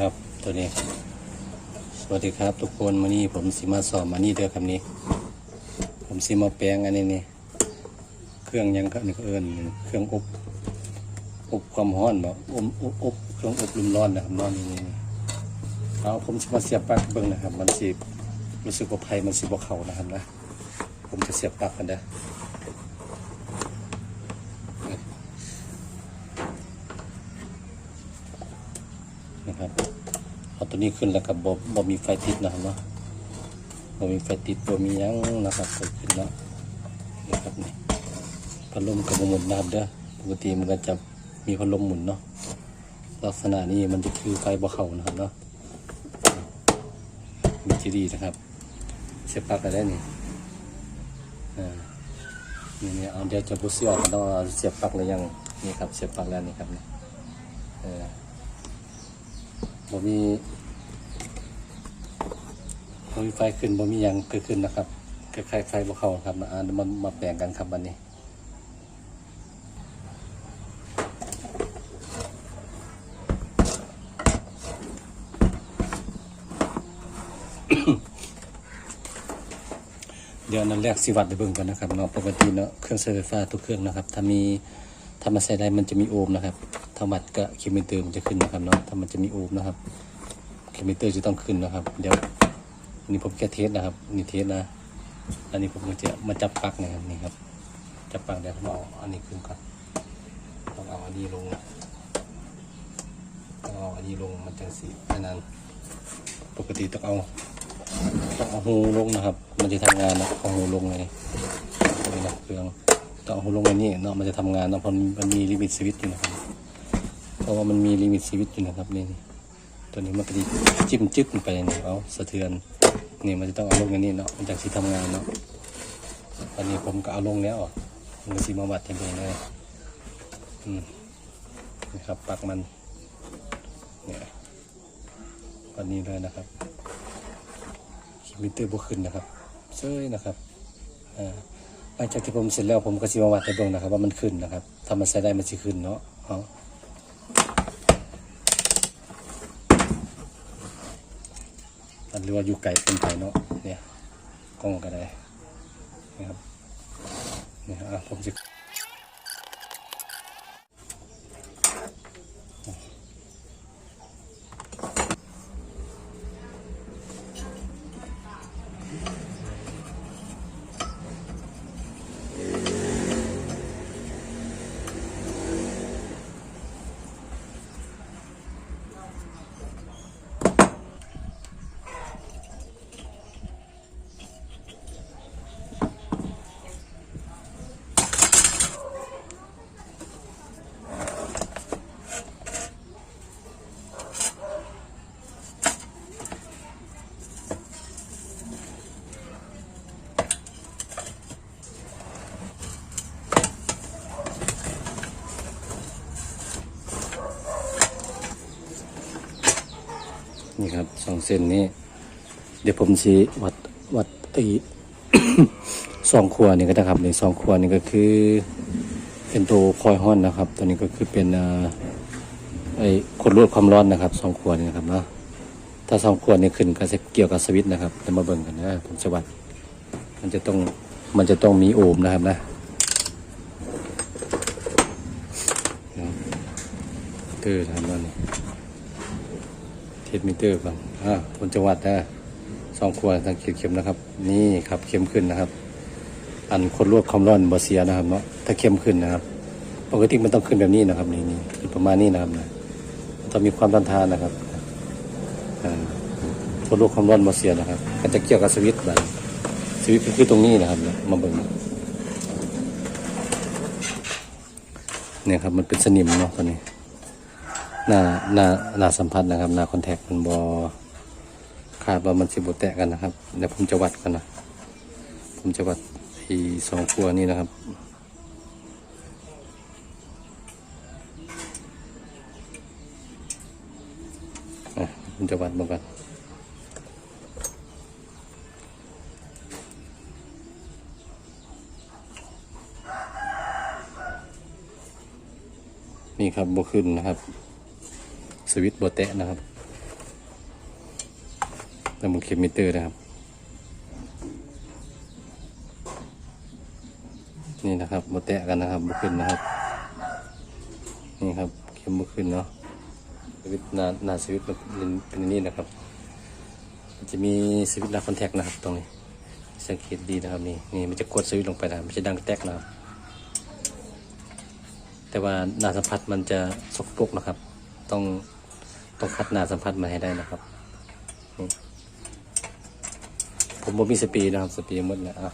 ครับ ตัวนี้ สวัสดีครับ ทุกคนวันนี้ผมสิมาสอบมานี่เด้อคำนี้ ผมสิมาแปลงอันนี้นี่เครื่องยังก็นี่ก็เอิญเครื่องอบอบความร้อนแบบอบอบอบเครื่องอบลมร้อนนะครับร้อนนี่นี่เอาผมสิมาเสียบปลั๊กเบิ่งนะครับ มันสิรู้สึกว่าไฟมันสิบ่เข้านะครับนะผมจะเสียบปลั๊กกันเด้อ นะครับเอาตัวนี้ขึ้นแล้วกับบบมีไฟติดนะครับเนาะบ่มีไฟติดบ่มียังนะครับเกิดขึ้นเนาะนะครับนี่พัดลมกับหมุนนะครับเด้อปกติมันก็จะมีพัดลมหมุนเนาะลักษณะนี้มันจะคือไฟบ่เข้านะครับเนาะมีทีดีนะครับเสียบปลั๊กอะไรนี่อ่านี่เนี่ยเอาเดี๋ยวจะพูดเสียออกกันต้องเอาเสียบปลั๊กเลยยังนี่ครับเสียบปลั๊กแล้วนี่ครับนี่เออ บ่มีบ่มีไฟขึ้นบ่มีหยังเกิดขึ้นนะครับคล้ายๆไฟบ่เข้าครับมาอ่านมามาแปลงกันครับวันนี้เดี๋ยวนนั้นแรกสิวัดไปเบิ่งกันนะครับเนาะปกติเนาะเครื่องใช้ไฟฟ้าทุกเครื่องนะครับ ถ้ามี ถ้ามันใส่ได้มันจะมีโอห์มนะครับถ้าวัดก็คิวมิเตอร์มันจะขึ้นนะครับเนาะถ้ามันจะมีโอห์มนะครับคิวมิเตอร์จะต้องขึ้นนะครับ เดี๋ยวนนี้ผมแค่เทสนะครับนี่เทสนะอันนี้ผมก็จะมาจับปลั๊กนะครับนี่ครับจับปลั๊กเดี๋ยวผมเอาอันนี้ขึ้นก่อนต้องเอาอันนี้ลงต้องเอาอันนี้ลงมันจังสีอันนั้น ปกติต้องเอาต้องเอาหูลงนะครับ มันจะทำงานนะเอาหูลงเลยนี่นะเครื่อง ต้องเอาหูลงอันนี้เนาะมันจะทำงานเนาะเพราะมันมีลิมิตสวิตอยู่นะครับเพราะว่ามันมีลิมิตสวิตอยู่นะครับนี่ตัวนี้มันก็จะจิ้มจึ๊กไปเนี่ยเอาสะเทือนนี่มันจะต้องเอาลงอันนี้เนาะมันจากที่ทำงานเนาะตอนนี้ผมก็เอาลงแล้วมันก็สีมาวัดเองเลยอืมนี่ครับปักมันเนี่ยวันนี้เลยนะครับมิเตอร์บวขึ้นนะครับเซ้ยนะครับอ่า หลังจากที่ผมเสร็จแล้วผมก็สิมาวัดให้เบิ่งนะครับ ว่ามันขึ้นนะครับถ้ามันใช้ได้มันสิขึ้นเนาะเอาอันหรือว่าอยู่ไกลเป็นไปเนาะเนี่ยกล้องก็ได้นะครับนี่ครับผมจะ นี่ครับสองเส้นนี้ เดี๋ยวผมชี้วัดวัดไอ้ สองครัวนี่ก็นะครับในสองครัวนี่ก็คือ เป็นตัวคอยห้อนนะครับ ตัวนี้ก็คือเป็นไอ้ขดลวดความร้อนนะครับสองครัวนี่นะครับเนาะถ้าสองครัวนี่ขึ้นก็จะเกี่ยวกับสวิตนะครับเดี๋ยวมาเบิ่งกันนะผมจะวัด มันจะต้องมันจะต้องมีโอห์มนะครับนะเตอร์ทำนั่นนี่ เทสมิเตอร์ก่อนอ่าผลจังหวัดนะสองขวดทางขีดเข็มนะครับ นี่ครับเข้มขึ้นนะครับ อันคนรวดความร้อนบอเซียนะครับเนาะถ้าเข้มขึ้นนะครับ ปกติมันต้องขึ้นแบบนี้นะครับ นี่นี่ประมาณนี้นะครับนะต้องมีความต้านทานนะครับอ่าคนรวดความร้อนบอเซียนะครับก็จะเกี่ยวกับสวิตช์แบบสวิตช์ก็คือตรงนี้นะครับมาเบิ่งเนี่ยครับมันเป็นสนิมเนาะตอนนี้ หน้าหน้าหน้าสัมผัสนะครับหน้าคอนแทคมันบอคาดว่ามันสิบแตะกันนะครับเดี๋ยวผมจะวัดกันนะผมจะวัดที่สองครัวนี้นะครับผมจะวัดมากันนี่ครับบวขึ้นนะครับ สวิตช์บแตะนะครับแล้วมึงเข็มมิเตอร์นะครับ นี่นะครับมาแตะกันนะครับบุขึ้นนะครับ นี่ครับเข็มบุขึ้นเนาะสวิตช์หนาหนาสวิตช์เป็นนี่นะครับ จะมีสวิตช์หนาคอนแทคนะครับตรงนี้สังเกตดีนะครับนี่นี่มันจะกดสวิตช์ลงไปนะมันจะดังแตกนะครับ แต่ว่าหนาสัมผัสมันจะสกปรกนะครับ ต้อง ต้องคัดหนาสัมผัสมาให้ได้นะครับ ผมบ่มีสปีนะครับ สปีหมดแล้วอะ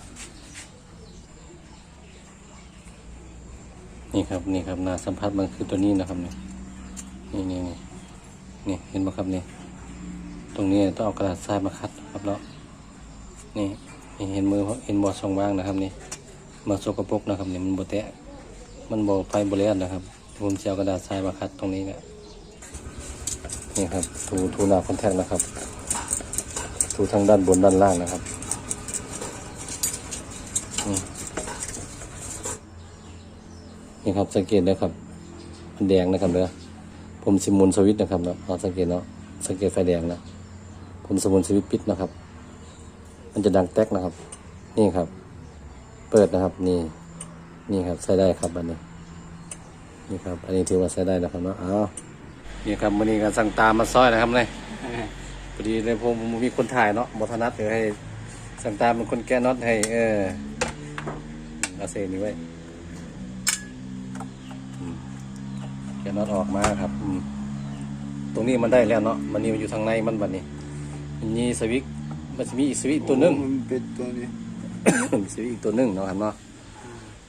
นี่ครับนี่ครับหนาสัมผัสมันคือตัวนี้นะครับนี่นี่นี่นี่นี่เห็นไหมครับนี่ตรงนี้ต้องเอากระดาษทรายมาคัดครับแล้วนี่นี่เห็นมือเห็นบอช่องว่างนะครับนี่มาสกปรกนะครับนี่มันบแตะมันบอกไฟบริเวณนะครับผมจะเอากระดาษทรายมาคัดตรงนี้เนี่ย นี่ครับถูถูหนาคอนแทคนะครับถูทั้งด้านบนด้านล่างนะครับนี่ครับสังเกตนะครับ มันแดงนะครับเด้อผมสมุนสวิตนะครับเนาะเราสังเกตเนาะสังเกตไฟแดงนะผมสมุนสวิตปิดนะครับ มันจะดังแตกนะครับ นี่ครับ เปิดนะครับ นี่ นี่ครับใช้ได้ครับอันนี้นี่ครับ อันนี้ถือว่าใช้ได้นะครับเนาะเอา นี่ครับวันนี้ก็สั่งตามมาซอยนะครับเลยพอดีในผมมีคนถ่ายเนาะบทนัดเดี๋ยวให้สั่งตามเป็นคนแก้น็อตให้ เออเอาเซนี้ไว้อืมแก้น็อตออกมาครับอืมตรงนี้มันได้แล้วเนาะมันนี่มันอยู่ทางในมันบัดนี้มันมีสวิตช์มันจะมีอีกสวิตช์ตัวหนึงมันเป็นตัวนี้ซื้ออีกตัวหนึ่งเนาะครับเนาะ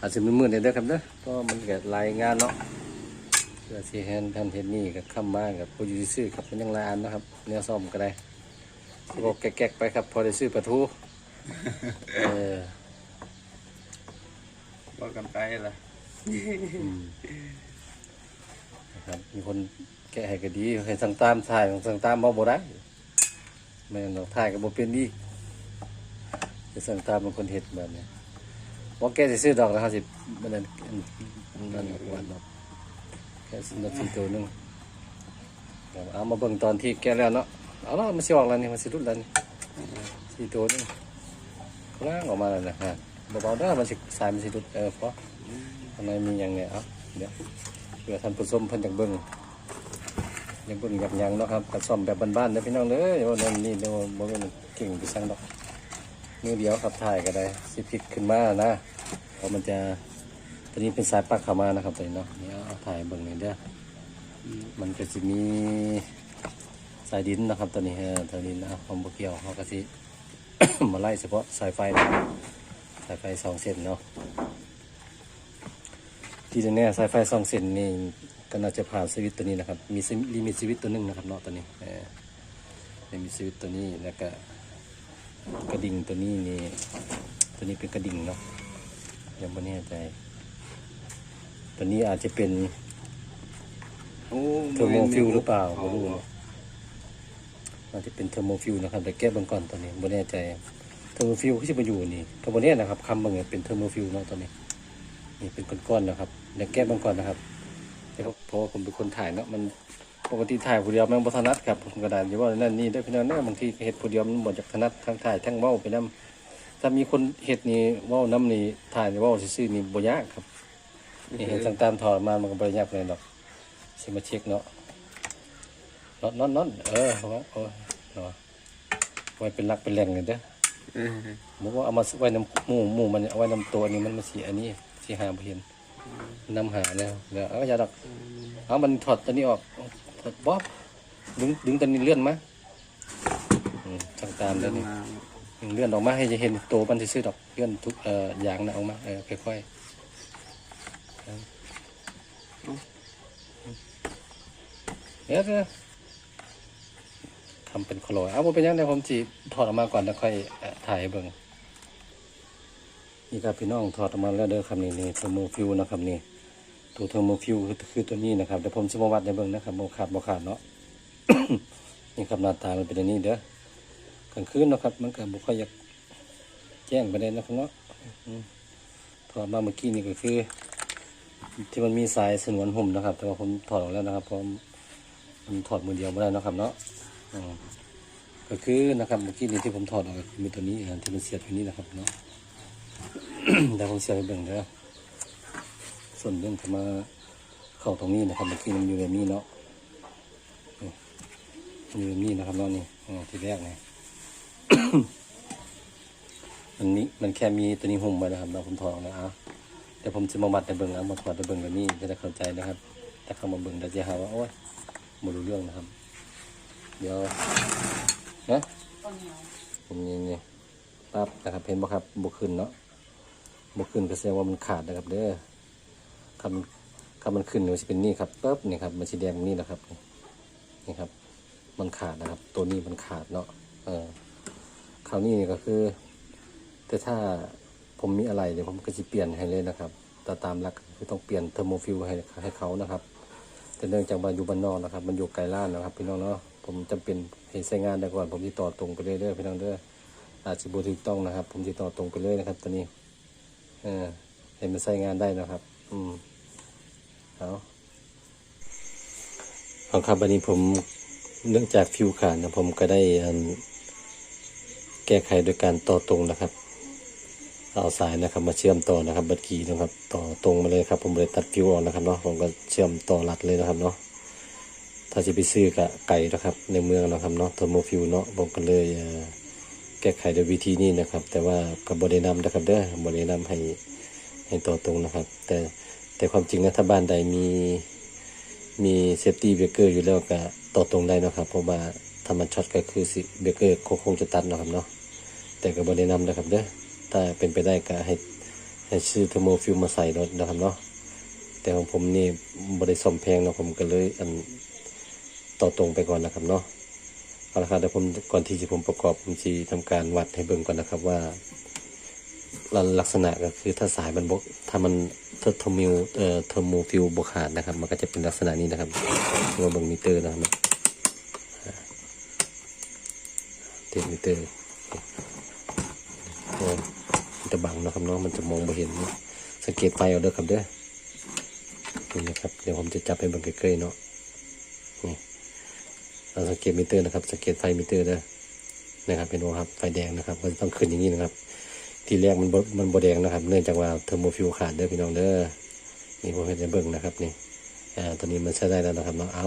อาจจะมืดๆเด้อครับเด้อก็มันเกิดรายงานเนาะเพื่อสิเห็นทันเห็นนี่กับคำบ้านกับโปรดิวซื้อครับมันยังหลายอันนะครับเนี่ยซ่อมก็ได้ก็แก๊กๆไปครับ พอได้ซื้อปลาทูเออว่ากันไปละอืมนะครับมีคนแก้ให้ก็ดีให้สั่งตามถ่ายสั่งตามบ่บ่ได้แม่นเราถ่ายก็บ่เป็นอีกจะสั่งตามเป็นคนเฮ็ดแบบนี้ว่าแกสิซื้อดอกละ50มันนั่นนั่นวันดอก แค่ซื้อดอกสี่ตัวนึงเอามาเบิ่งตอนที่แกแล้วเนาะเอาละมันสิออกแล้วนี่มันสิรุดแล้วนี่สี่ตัวนึงล้างออกมาแล้วนะฮะเบาๆเด้มันสิสายมันสิรุดเออพอทำไมมีอย่างเนี่ยครับเดี๋ยวเพื่อท่านผู้ชมเพิ่นจากเบิ้งอยังเบิ้งแบบยังเนาะครับกระซ่อมแบบบ้านๆเด้อพี่น้องเด้อว่านั่นนี่เดี๋ยวบ่แม่นเก่งไปสั่งดอกมือเดียวครับถ่ายก็ได้สิพลิกขึ้นมานะเพราะมันจะตัวนี้เป็นสายปักเข้ามานะครับตัวนี้เนาะนี่เอา ถ่ายเบิ้งหน่อยเด้อมันก็จะมีสายดินนะครับตัวนี้เออตัวนี้นะผมบ่เกี่ยวเขาก็สิมาไล่เฉพาะสายไฟนะสายไฟสองเส้นเนาะที่แน่ๆสายไฟสองเส้นนี่ก็น่าจะผ่านสวิตตัวนี้นะครับ มีลิมิตสวิตตัวหนึงนะครับเนาะตัวนี้เออลิมิตสวิตตัวนี้แล้วก็กระดิ่งตัวนี้นี่ตัวนี้เป็นกระดิ่งเนาะยังไม่แน่ใจ ตัวนี้อาจจะเป็นโอ้เทอร์โมฟิวหรือเปล่าไม่รู้เนาะอาจจะเป็นเทอร์โมฟิวนะครับแต่แก้เบื้องก่อนตัวนี้ไม่แน่ใจเทอร์โมฟิวที่จะมาอยู่นี่ตัวบนนี้นะครับคำบางอย่างเป็นเทอร์โมฟิวเนาะตัวนี้นี่เป็นก้อนๆนะครับเดี๋ยวแก้บางก่อนนะครับเดี๋ยวเพราะว่าผมเป็นคนถ่ายเนาะมันปกติถ่ายผู้เดียวแม่งบ่ถนัดครับผมกระดานอย่าว่านั่นนี่ได้อพี่น้องเนาะบางทีเห็ดผู้เดียวมันบ่จากถนัดทั้งถ่ายทั้งเว้าไปนํถ้ามีคนเห็ดนี่เว้านํนี่ถ่ายนี่เว้าซื่อๆนี่บ่ยากครับ นี่เห็นต่างๆถอดมามันก็บ่ได้ยากเลยดอกสิมาเช็คเนาะน็อตน็อตน็อตเออเอาไว้โอ้ยเนาะไว้เป็นหลักเป็นแหล่งเลยเด้อเออผมว่าเอามาไว้น้ำหมูหมูมันเอาไว้น้ำตัวนี้มันมาสีอันนี้สีหาบ่เห็นนำหาแล้วเดี๋ยวเอาอย่าดอกเอามันถอดตัวนี้ออกถอดบ๊อบดึงดึงตัวนี้เลื่อนมาอืมทางตามแล้วนี่มาเลื่อนออกมาให้จะเห็นตัวมันซื่อๆดอกเลื่อนทุกเอ่อยางนะออกมาเออค่อยๆ เอาเดี๋ยวเดี๋ยวทำเป็นโคลอยเอาบ่เป็นยังไงผมจีถอดออกมาก่อนแล้วค่อยถ่ายเบิ่งนี่ครับพี่น้องถอดออกมาแล้วเด้อครับนี่นี่เทอร์โมฟิวนะครับนี่ตัวเทอร์โมฟิวคือคือตัวนี้นะครับเดี๋ยวผมจะมาวัดในเบิ่งนะครับโมขาดโมขาดเนาะนี่ครับหน้าตามันเป็นอย่างนี้เด้อกลางคืนนะครับ มันก็บุค่อยอยากแจ้งไปเลยนนะครับเนาะถอดมาเมื่อกี้นี่ก็คือ ที่มันมีสายสนวนหุ่มนะครับ แต่ว่าผมถอดออกแล้วนะครับเพราะมันถอดมือเดียวไม่ได้นะครับเนาะก็คือนะครับเมื่อกี้นี้ที่ผมถอดออกคือมีตัวนี้อันที่มันเสียบอยู่นี่นะครับเนาะแต่ผมเสียบไปเบ่งเด้อส่วนเรื่องที่มาเข้าตรงนี้นะครับเมื่อกี้มันอยู่แบบนี้เนาะอยู่แบบนี้นะครับเนาะนี่อที่แรกนี่มันนี้มันแค่มีตัวนี้หุ้มไว้นะครับเนาผมถอดออกแล้วอะ เดี๋ยวผมจะมาบัดในเบิ่งแล้วมาถอดในเบิ่งแบบนี้จะได้เข้าใจนะครับ แต่เข้ามาเบิ่งเดี๋ยวจะหาว่าโอ้ยไม่รู้เรื่องนะครับ เดี๋ยวนะผมนี่นี่ปั๊บนะครับเห็นบ่ครับบุขึ้นเนาะบุขึ้นก็แสดงว่ามันขาดนะครับ เด้อคำคำมันขึ้นเนี่ยมันจะเป็นนี่ครับปั๊บนี่ครับมันสีแดงนี่นะครับนี่นี่ครับ มันขาดนะครับ ตัวนี้มันขาดเนาะเออคราวนี้นี่ก็คือ แต่ถ้า ผมมีอะไรเดี๋ยวผมก็จะเปลี่ยนให้เลยนะครับแต่ตามหลักคือต้องเปลี่ยนเทอร์โมฟิลให้ให้เขานะครับ แต่เนื่องจากว่าอยู่บ้านนอกนะครับ มันอยู่ไกลล้านนะครับพี่น้องเนาะผมจำเป็นให้ใช้งานได้ก่อน ผมจะต่อตรงไปเรื่อยๆพี่น้องเด้ออาจจะบถูกต้องนะครับ ผมจะต่อตรงไปเรื่อยนะครับตอนนี้เออให้มันใช้งานได้นะครับ อืมเอาเอาครับวันนี้ผมเนื่องจากฟิวขาดนะผมก็ได้แก้ไขโดยการต่อตรงนะครับ เอาสายนะครับมาเชื่อมต่อนะครับบัตรกีนะครับต่อตรงมาเลยครับ ผมเลยตัดฟิวออกนะครับเนาะผมก็เชื่อมต่อรัดเลยนะครับเนาะถ้าจะไปซื้อกะไก่นะครับในเมืองนะครับเนาะเทอร์โมฟิวเนาะผมก็เลยแก้ไขโดยวิธีนี้นะครับ แต่ว่ากับบริแนำนะครับเด้อบริแนำให้ให้ต่อตรงนะครับ แต่แต่ความจริงนะถ้าบ้านใดมีมีเซฟตี้เบรกเกอร์อยู่แล้วก็ต่อตรงได้นะครับ เพราะว่าถ้ามันช็อตก็คือสิเบรกเกอร์คงจะตัดนะครับเนาะแต่กับบริแนำนะครับเด้อ ถ้าเป็นไปได้ก็ให้ให้ซื้อเทอร์โมฟิลมาใส่รถนะครับเนาะแต่ของผมนี่บริสมแพงเนาะผมก็เลยอันต่อตรงไปก่อนนะครับเนาะเอาละครับเดี๋ยวผมก่อนที่จะผมประกอบผมจะทำการวัดให้เบิ่งก่อนนะครับว่าลักษณะก็คือถ้าสายมันบกถ้ามันเทอร์โมฟิลเอ่อเทอร์โมฟิลบกขาดนะครับ มันก็จะเป็นลักษณะนี้นะครับตัวเบิ่งมิเตอร์นะครับติดมิเตอร์ จะบังนะครับเนาะมันจะมองไม่เห็น สังเกตไฟเอาเด้อครับเด้อนี่นะครับเดี๋ยวผมจะจับให้เบิ่งใกล้ๆเนาะนี่เราสังเกตมิเตอร์นะครับ สังเกตไฟมิเตอร์เด้อนะครับเป็นโอครับไฟแดงนะครับมันต้องขึ้นอย่างนี้นะครับ ทีแรกมันมันบแดงนะครับ เนื่องจากว่าเทอร์โมฟิวขาดเด้อพี่น้องเด้อนี่ผมเห็นในเบิ่งนะครับนี่อ่าตอนนี้มันใช้ได้แล้วนะครับเนาะเอา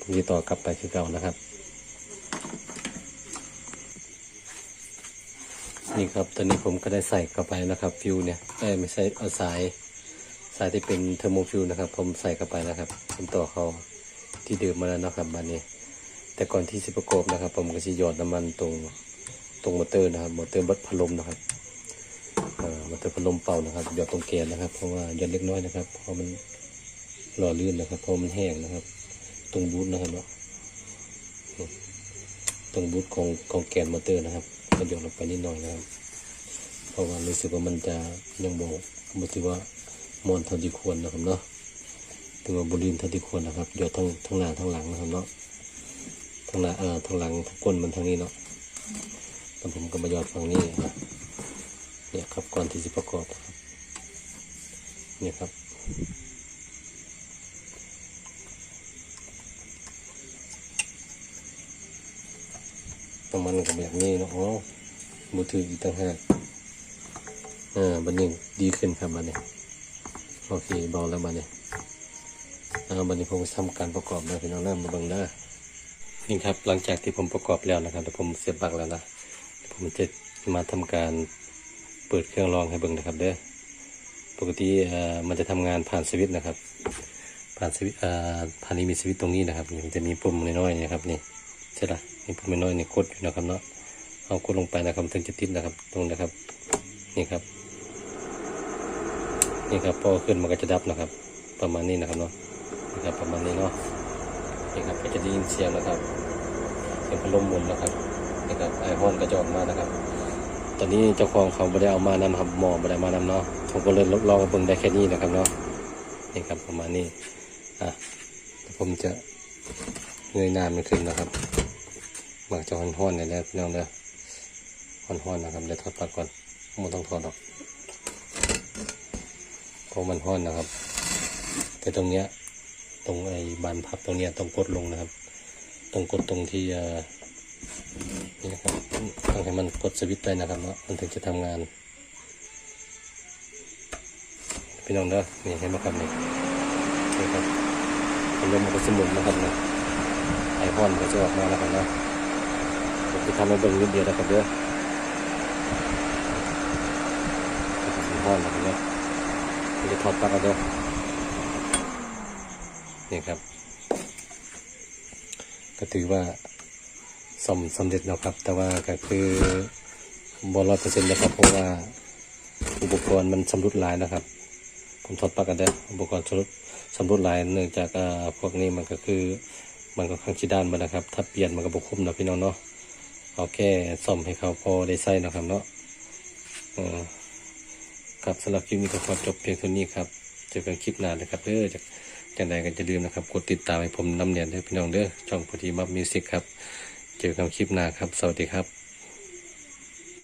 ผมจะต่อกลับไปคือเก่านะครับ นี่ครับ ตอนนี้ผมก็ได้ใส่เข้าไปนะครับฟิวเนี่ยไม่ใช่เอาสายสายที่เป็นเทอร์โมฟิวนะครับ ผมใส่เข้าไปนะครับผมต่อเขาที่เดิมมาแล้วนะครับบันนี้ แต่ก่อนที่จะประกอบนะครับ ผมก็จะหยอดน้ำมันตรงตรงมอเตอร์นะครับมอเตอร์บัดพัดลมนะครับมอเตอร์พัดลมเป่านะครับหยอดตรงแกนนะครับ เพราะว่าหยอดเล็กน้อยนะครับเพราะมันหล่อลื่นนะครับเพราะมันแห้งนะครับ ตรงบูทนะครับเนาะตรงบูทของของแกนมอเตอร์นะครับ ก็หยอดลงไปนิดหน่อยนะครับ เพราะว่ารู้สึกว่ามันจะยังโบกถือว่ามอนเท่าที่ควรนะครับเนาะถือว่าบรินเท่าที่ควรนะครับหยดทั้งทั้งหน้าทั้งหลังนะครับเนาะทั้งหน้าเอ่อทั้งหลังทั้งก้นมันทั้งนี้เนาะแล้วผมก็มาหยอดฝั่งนี้นะเนี่ยครับก่อนที่จะประกอบครับเนี่ยครับ ประมาณกับแบบนี้เนาะอ๋อมือถืออีกต่างหากอ่าบันนี้ดีขึ้นครับบันนี้โอเคเบาแล้วบันนี้อ่าบันนี้ผมทำการประกอบแล้วพี่น้องเริ่มมาเบิ่งได้อนี่ครับหลังจากที่ผมประกอบแล้วนะครับเดี๋ยวผมเสียบปลั๊กแล้วนะผมจะมาทำการเปิดเครื่องรองให้เบิ่งนะครับเด้อปกติอ่ามันจะทำงานผ่านสวิตช์นะครับ ผ่านสวิตช์อ่าผ่านนี้มีสวิตช์ตรงนี้นะครับมันจะมีปุ่มน้อยๆนะครับนี่ ใช่ละมีปุ่มน้อยนี่กดอยู่นะครับเนาะเอากดลงไปนะครับถึงจะติดนะครับตรงนะครับ นี่ครับ นี่ครับพอขึ้นมันก็จะดับนะครับ ประมาณนี้นะครับเนาะนี่ครับประมาณนี้เนาะนี่ครับก็จะได้ยินเสียงนะครับเสียงพัดลมหมุนนะครับนี่ครับไอฮอนก็จะออกมานะครับ ตอนนี้เจ้าของเขาไม่ได้เอามานำครับหมอไม่ได้มานำเนาะผมก็เลยลองเบิ่งได้แค่นี้นะครับเนาะนี่ครับประมาณนี้อะผมจะ เงยหน้ามันขึ้นนะครับหมักจะห้อนๆหน่ยแล้วพี่น้องเด้อห้อนๆนะครับเดี๋ยวถอดปลั๊กก่อนไม่ต้องถอดหรอกเพราะมันห้อนนะครับ แต่ตรงเนี้ยตรงไอ้บานพับตรงเนี้ยต้องกดลงนะครับ ต้องกดตรงที่นี่นะครับต้องให้มันกดสวิตช์ได้นะครับเนามันถึงจะทำงาน พี่น้องเด้อนี่เห็นไหมครับนี่นี่ครับพัดลมมันก็สมุนนะครับเนี่ย อคอนก็จะออกมาแล้วครับนะผมจะทำให้เบิ่งนิดเดียวนะครับเด้อไอคอนนะครับเนาะผมจะถอดปลั๊กเอาเด้อนี่ครับ ก็ถือว่าสมสำเร็จแล้วครับ แต่ว่าก็คือบอร้อยเปอร์เซ็นต์นะครับเพราะว่าอุปกรณ์มันชำรุดหลายนะครับ ผมทดปากกันได้ออุปกรณ์ชำรุดชำรุดหลายเนื่องจากอ่าพวกนี้มันก็คือ มันก็ข้างชิด้านมานะครับ ถ้าเปลี่ยนมันก็บกคุ้มนะพี่น้องเนาะเอาแค่ซ่อมให้เขาพอได้ใส่นะครับเนาะครับสำหรับคลิปนี้ก็ขอจบเพียงเท่านี้ครับเจอกันคลิปหน้านะครับเด้อจากจังใดก็จะลืมนะครับกดติดตามให้ผมนำเนียนเด้อพี่น้องเด้อช่องพอดีมับมิวสิกครับ เจอกันคลิปหน้าครับ สวัสดีครับ